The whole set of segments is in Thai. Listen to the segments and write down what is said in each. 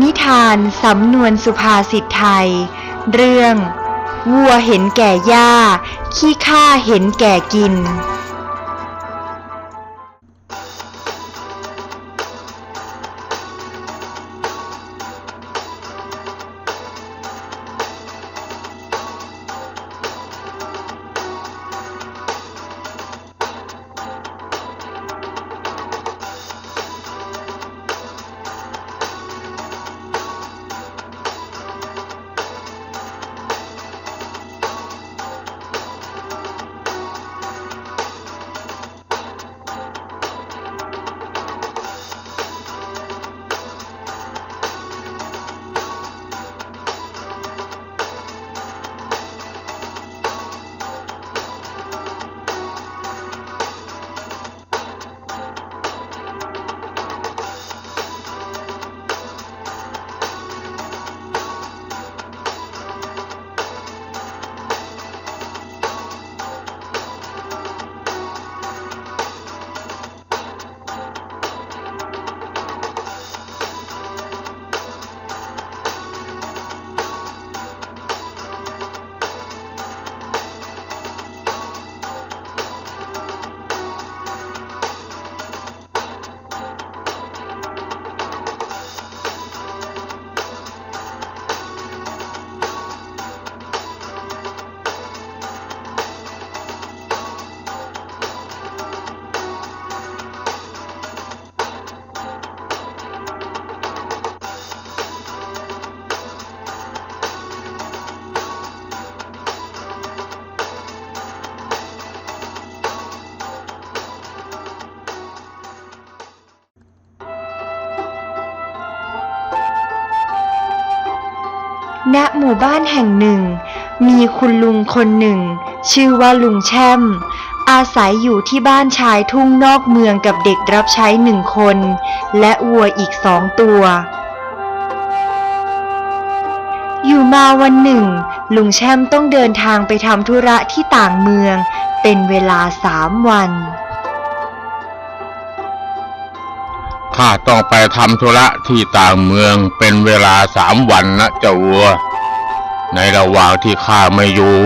นิทานสำนวนสุภาษิตไทย เรื่อง วัวเห็นแก่หญ้า ขี้ข้าเห็นแก่กิน ณหมู่บ้านแห่งหนึ่ง มีคุณลุงคนหนึ่ง ชื่อว่าลุงแช่ม อาศัยอยู่ที่บ้านชายทุ่งนอกเมืองกับเด็กรับใช้หนึ่งคน และวัวอีกสองตัว อยู่มาวันหนึ่ง ลุงแช่มต้องเดินทางไปทำธุระที่ต่างเมือง เป็นเวลาสามวัน ข้าต้องไปทำธุระที่ต่างเมืองเป็นเวลาสามวันนะเจ้าวัว ในระหว่างที่ข้าไม่อยู่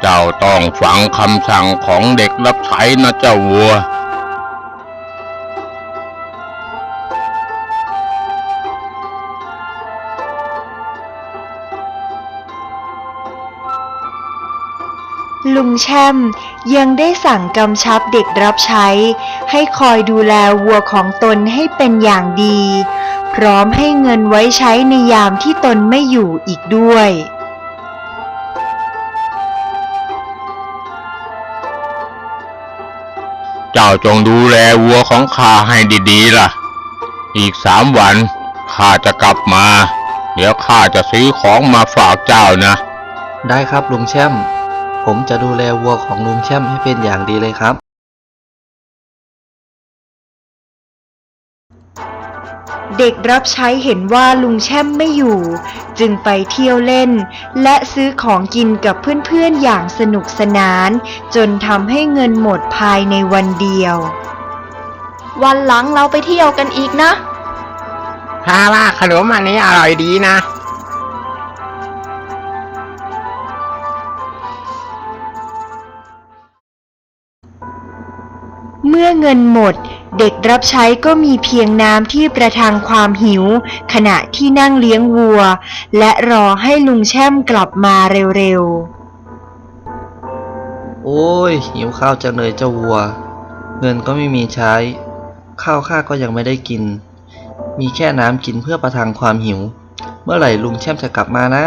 เจ้าต้องฟังคำสั่งของเด็กรับใช้นะเจ้าวัว ลุงแช่มยังได้สั่งกำชับเด็กรับใช้ ให้คอยดูแลวัวของตนให้เป็นอย่างดี พร้อมให้เงินไว้ใช้ในยามที่ตนไม่อยู่อีกด้วยเจ้าจงดูแลวัวของข้าให้ดีๆล่ะ อีกสามวันข้าจะกลับมา เดี๋ยวข้าจะซื้อของมาฝากเจ้านะ ได้ครับลุงแช่ม ผมจะดูแลวัวของลุงแช่มให้เป็นอย่างดีเลยครับ เด็กรับใช้เห็นว่าลุงแช่มไม่อยู่ จึงไปเที่ยวเล่น และซื้อของกินกับเพื่อนๆอย่างสนุกสนาน จนทำให้เงินหมดภายในวันเดียว วันหลังเราไปเที่ยวกันอีกนะ ถ้าว่าขนมอันนี้อร่อยดีนะ เมื่อเงินหมด เด็กรับใช้ก็มีเพียงน้ำที่ประทังความหิว ขณะที่นั่งเลี้ยงวัว และรอให้ลุงแช่มกลับมาเร็วๆ โอ้ย หิวข้าวจังเลยเจ้าวัว เงินก็ไม่มีใช้ ข้าวข้าก็ยังไม่ได้กิน มีแค่น้ำกินเพื่อประทังความหิว เมื่อไหร่ลุงแช่มจะกลับมานะ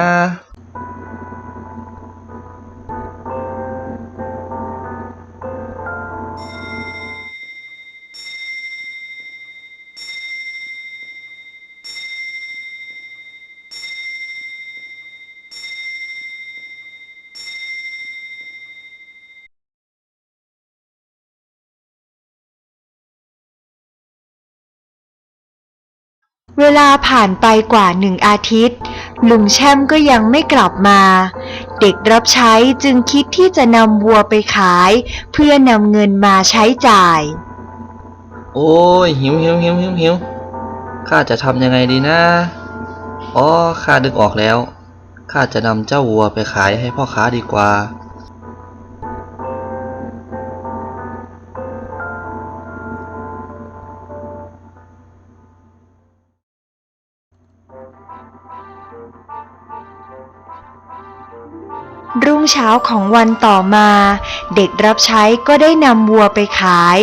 เวลาผ่านไปกว่าหนึ่งอาทิตย์ ลุงแช่มก็ยังไม่กลับมา เด็กรับใช้จึงคิดที่จะนำวัวไปขาย เพื่อนำเงินมาใช้จ่าย โอ้ยหิวหิวหิวหิวหิวข้าจะทำยังไงดีนะ อ๋อข้าดึกออกแล้ว ข้าจะนำเจ้าวัวไปขายให้พ่อค้าดีกว่า เช้าของวันต่อมา เด็กรับใช้ก็ได้นำวัวไปขาย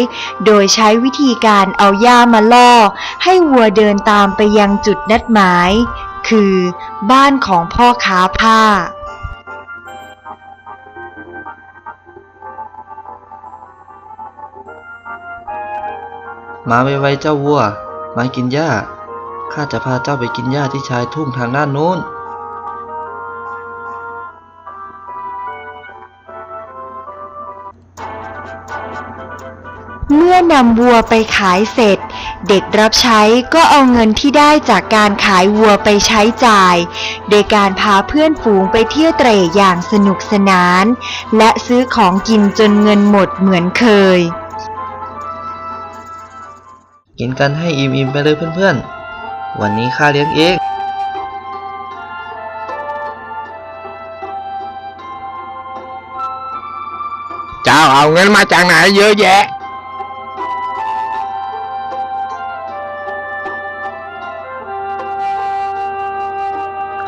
โดยใช้วิธีการเอาหญ้ามาล่อ ให้วัวเดินตามไปยังจุดนัดหมาย คือบ้านของพ่อค้าผ้ามาไวๆเจ้าวัว มากินหญ้า ข้าจะพาเจ้าไปกินหญ้าที่ชายทุ่งทางด้านโน้น เมื่อนำวัวไปขายเสร็จ เด็กรับใช้ก็เอาเงินที่ได้จากการขายวัวไปใช้จ่าย โดยการพาเพื่อนฝูงไปเที่ยวเตร่อย่างสนุกสนาน และซื้อของกินจนเงินหมดเหมือนเคย กินกันให้อิ่มๆไปเลยเพื่อนๆ วันนี้ข้าเลี้ยงเองเจ้าเอาเงินมาจากไหนเยอะแยะ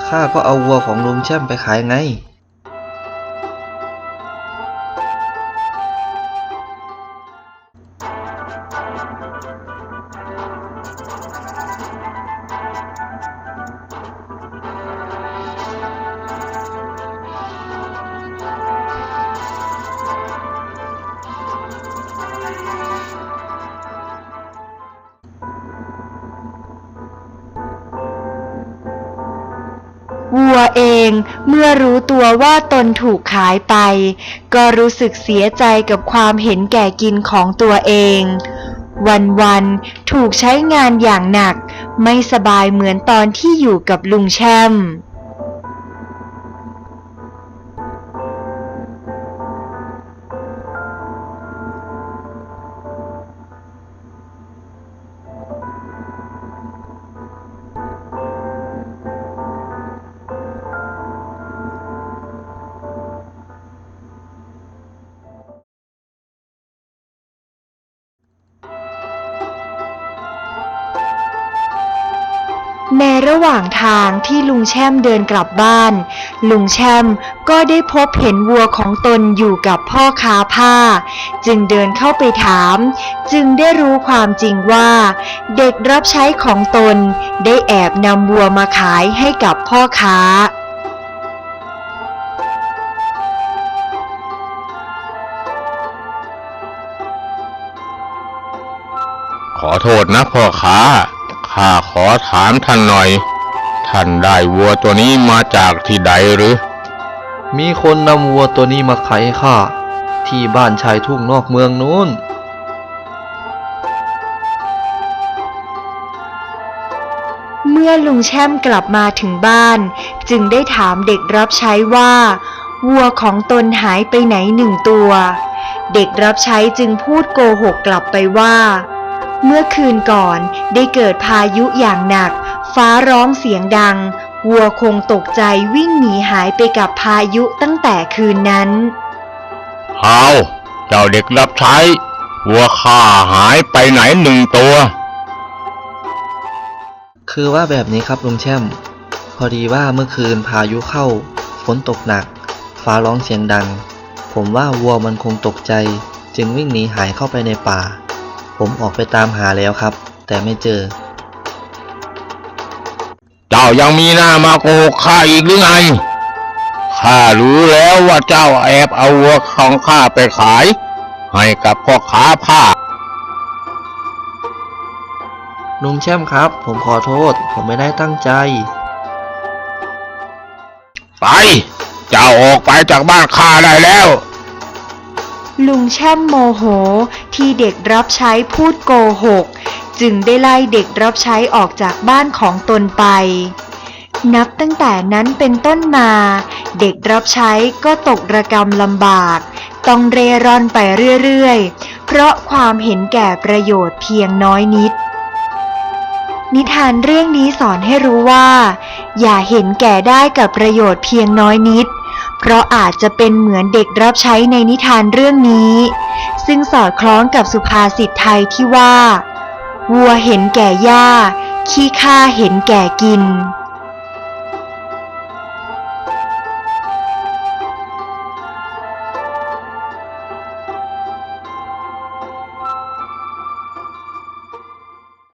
ข้าก็เอาวัวของลุงแช่มไปขายไง วัวเอง เมื่อรู้ตัวว่าตนถูกขายไป ก็รู้สึกเสียใจกับความเห็นแก่กินของตัวเอง วันๆ ถูกใช้งานอย่างหนัก ไม่สบายเหมือนตอนที่อยู่กับลุงแช่ม ในระหว่างทางที่ลุงแช่มเดินกลับบ้าน ลุงแช่มก็ได้พบเห็นวัวของตนอยู่กับพ่อค้าผ้า จึงเดินเข้าไปถาม จึงได้รู้ความจริงว่า เด็กรับใช้ของตนได้แอบนำวัวมาขายให้กับพ่อค้าขอโทษนะพ่อค้า ข้าขอถามท่านหน่อย ท่านได้วัวตัวนี้มาจากที่ใดหรือ มีคนนำวัวตัวนี้มาขายให้ข้าที่บ้านชายทุ่งนอกเมืองนู้น เมื่อลุงแช่มกลับมาถึงบ้าน จึงได้ถามเด็กรับใช้ว่า วัวของตนหายไปไหนหนึ่งตัว เด็กรับใช้จึงพูดโกหกกลับไปว่า เมื่อคืนก่อนได้เกิดพายุอย่างหนัก ฟ้าร้องเสียงดัง วัวคงตกใจวิ่งหนีหายไปกับพายุตั้งแต่คืนนั้น เอาเจ้าเด็กรับใช้ วัวข้าหายไปไหนหนึ่งตัว คือว่าแบบนี้ครับลุงแช่ม พอดีว่าเมื่อคืนพายุเข้า ฝนตกหนัก ฟ้าร้องเสียงดัง ผมว่าวัวมันคงตกใจ จึงวิ่งหนีหายเข้าไปในป่า ผมออกไปตามหาแล้วครับ แต่ไม่เจอ เจ้ายังมีหน้ามาโกหกข้าอีกหรือไง ข้ารู้แล้วว่าเจ้าแอบเอาวัวของข้าไปขาย ให้กับพ่อค้าผ้า ลุงแช่มครับ ผมขอโทษ ผมไม่ได้ตั้งใจ ไป เจ้าออกไปจากบ้านข้าได้แล้ว ลุงแช่มโมโห ที่เด็กรับใช้พูดโกหก จึงได้ไล่เด็กรับใช้ออกจากบ้านของตนไป นับตั้งแต่นั้นเป็นต้นมา เด็กรับใช้ก็ตกระกรรมลำบาก ต้องเร่ร่อนไปเรื่อยๆ เพราะความเห็นแก่ประโยชน์เพียงน้อยนิด นิทานเรื่องนี้สอนให้รู้ว่า อย่าเห็นแก่ได้กับประโยชน์เพียงน้อยนิด เพราะอาจจะเป็นเหมือนเด็กรับใช้ในนิทานเรื่องนี้ ซึ่งสอดคล้องกับสุภาษิตไทยที่ว่า วัวเห็นแก่หญ้า ขี้ข้าเห็นแก่กิน